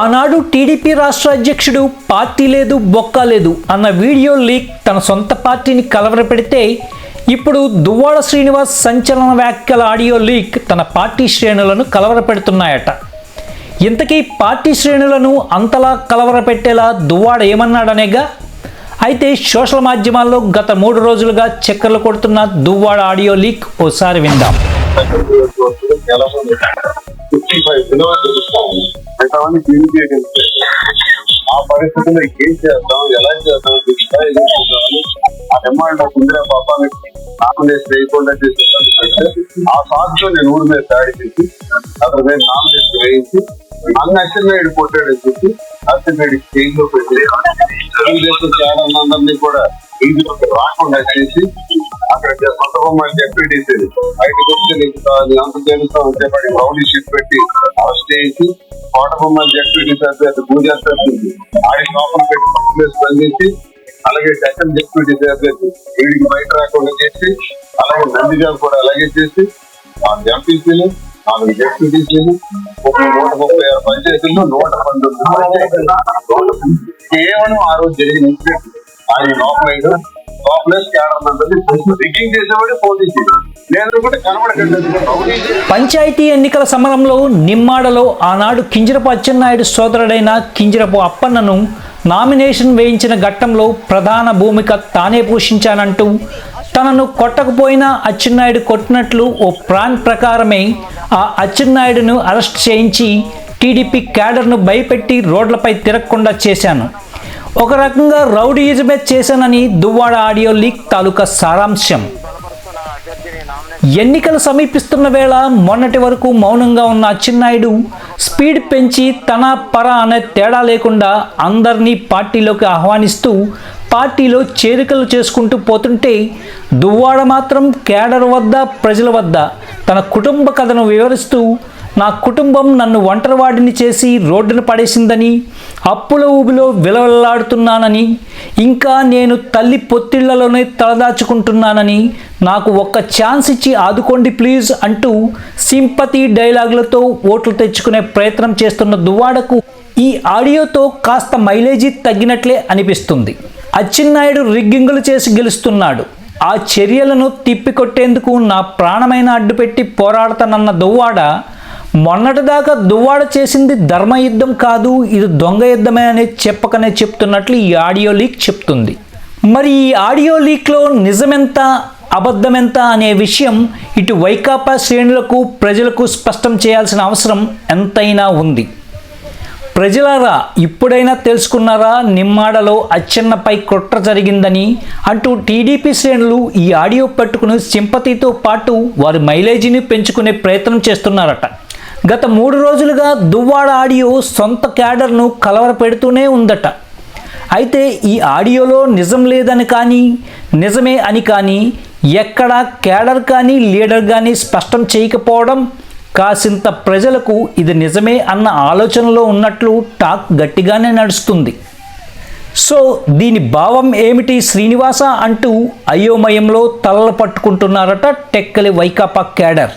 ఆనాడు టీడీపీ రాష్ట్ర అధ్యక్షుడు పార్టీ లేదు బొక్క లేదు అన్న వీడియో లీక్ తన సొంత పార్టీని కలవరపెడితే ఇప్పుడు దువ్వాడ శ్రీనివాస్ సంచలన వ్యాఖ్యల ఆడియో లీక్ తన పార్టీ శ్రేణులను కలవరపెడుతున్నాయట. ఇంతకీ పార్టీ శ్రేణులను అంతలా కలవరపెట్టేలా దువ్వాడ ఏమన్నాడనేగా? అయితే సోషల్ మాధ్యమాల్లో గత మూడు రోజులుగా చక్కర్లు కొడుతున్న దువ్వాడ ఆడియో లీక్ ఓసారి విందాం. ఫిఫ్టీ ఫైవ్ కిలోమీటర్స్ ఇస్తాము ఎంతమంది టీడీపీ గెలిస్తే ఆ పరిస్థితుల్లో ఏం చేద్దాం ఎలా చేద్దాం దిశ ఏం చేద్దామని ఆ డిమాండ్ కుందిరే పాపాన్ని నామినేషన్ వేయకుండా చేసేదానికంటే ఆ సాక్షిలో నేను ఊరి మీద దాడి చేసి అతని మీద నామినేషన్ వేయించి నన్ను అచ్చెన్నాయుడు కొట్టాడని చెప్పి అచ్చెన్నాయుడు జైల్లో పెట్టి తెలుగుదేశం ఛానల్ కూడా ఇంటిలోకి రాకుండా చేసి అక్కడ సొంత బొమ్మలు డిప్యూటీసీ బయటకు వస్తే నీకు తా- అంత తెలుస్తాం అని చెప్పి రౌడీ షీట్ పెట్టి అరెస్ట్ చేసి కోట బొమ్మలు డిప్యూటీసీ అభ్యర్థి పూజ అభ్యర్థి ఆడి లోపల పెట్టి పక్కన స్పందించి అలాగే సెకండ్ డిప్యూటీసీ అభ్యర్థి వీడికి బయట రాకుండా చేసి అలాగే నందిగారు కూడా అలాగే చేసి ఆ ఎంపీసీలు నాలుగు డిప్యూటీసీలు ఒక నూట ముప్పై ఆరు పంచాయతీల్లో నూట పంతొమ్మిది కేవలం ఆ రోజు జరిగిన ఇన్సిడెంట్ ఆయన లోపలే పంచాయతీ ఎన్నికల సమరంలో నిమ్మాడలో ఆనాడు కింజరపు అచ్చెన్నాయుడు సోదరుడైన కింజరపు అప్పన్నను నామినేషన్ వేయించిన ఘట్టంలో ప్రధాన భూమిక తానే పోషించానంటూ తనను కొట్టకపోయినా అచ్చెన్నాయుడు కొట్టినట్లు ఓ ప్లాన్ ప్రకారమే ఆ అచ్చెన్నాయుడును అరెస్ట్ చేయించి టీడీపీ క్యాడర్ను భయపెట్టి రోడ్లపై తిరగకుండా చేశాను. ఒక రకంగా రౌడీయిజమే చేశానని దువ్వాడ ఆడియో లీక్ తాలూకా సారాంశం. ఎన్నికలు సమీపిస్తున్న వేళ మొన్నటి వరకు మౌనంగా ఉన్న అచ్చెన్నాయుడు స్పీడ్ పెంచి తన పర అనే తేడా లేకుండా అందరినీ పార్టీలోకి ఆహ్వానిస్తూ పార్టీలో చేరికలు చేసుకుంటూ పోతుంటే దువ్వాడ మాత్రం కేడర్ వద్ద ప్రజల వద్ద తన కుటుంబ కథను వివరిస్తూ నా కుటుంబం నన్ను ఒంటరివాడిని చేసి రోడ్డున పడేసిందని అప్పుల ఊబిలో విలవల్లాడుతున్నానని ఇంకా నేను తల్లి పొత్తిళ్ళలోనే తలదాచుకుంటున్నానని నాకు ఒక్క ఛాన్స్ ఇచ్చి ఆదుకోండి ప్లీజ్ అంటూ సింపతి డైలాగులతో ఓట్లు తెచ్చుకునే ప్రయత్నం చేస్తున్న దువ్వాడకు ఈ ఆడియోతో కాస్త మైలేజీ తగ్గినట్లే అనిపిస్తుంది. అచ్చెన్నాయుడు రిగ్గింగులు చేసి గెలుస్తున్నాడు. ఆ చర్యలను తిప్పికొట్టేందుకు నా ప్రాణమైన అడ్డుపెట్టి పోరాడతానన్న దువ్వాడ మొన్నటిదాకా దువ్వాడ చేసింది ధర్మ యుద్ధం కాదు ఇది దొంగ యుద్ధమే అని చెప్పకనే చెప్తున్నట్లు ఈ ఆడియో లీక్ చెప్తుంది. మరి ఈ ఆడియో లీక్లో నిజమెంత అబద్ధమెంత అనే విషయం ఇటు వైకాపా శ్రేణులకు ప్రజలకు స్పష్టం చేయాల్సిన అవసరం ఎంతైనా ఉంది. ప్రజలారా ఇప్పుడైనా తెలుసుకున్నారా నిమ్మాడలో అచ్చెన్నపై కుట్ర జరిగిందని అంటూ టీడీపీ శ్రేణులు ఈ ఆడియో పట్టుకుని సింపతితో పాటు వారి మైలేజీని పెంచుకునే ప్రయత్నం చేస్తున్నారట. గత మూడు రోజులుగా దువ్వాడ ఆడియో సొంత క్యాడర్ను కలవరపెడుతూనే ఉందట. అయితే ఈ ఆడియోలో నిజం లేదని కానీ నిజమే అని కానీ ఎక్కడా క్యాడర్ కానీ లీడర్ కానీ స్పష్టం చేయకపోవడం కాసింత ప్రజలకు ఇది నిజమే అన్న ఆలోచనలో ఉన్నట్లు టాక్ గట్టిగానే నడుస్తుంది. సో దీని భావం ఏమిటి శ్రీనివాస అంటూ అయోమయంలో తలలు పట్టుకుంటున్నారట టెక్కలి వైకాపా క్యాడర్.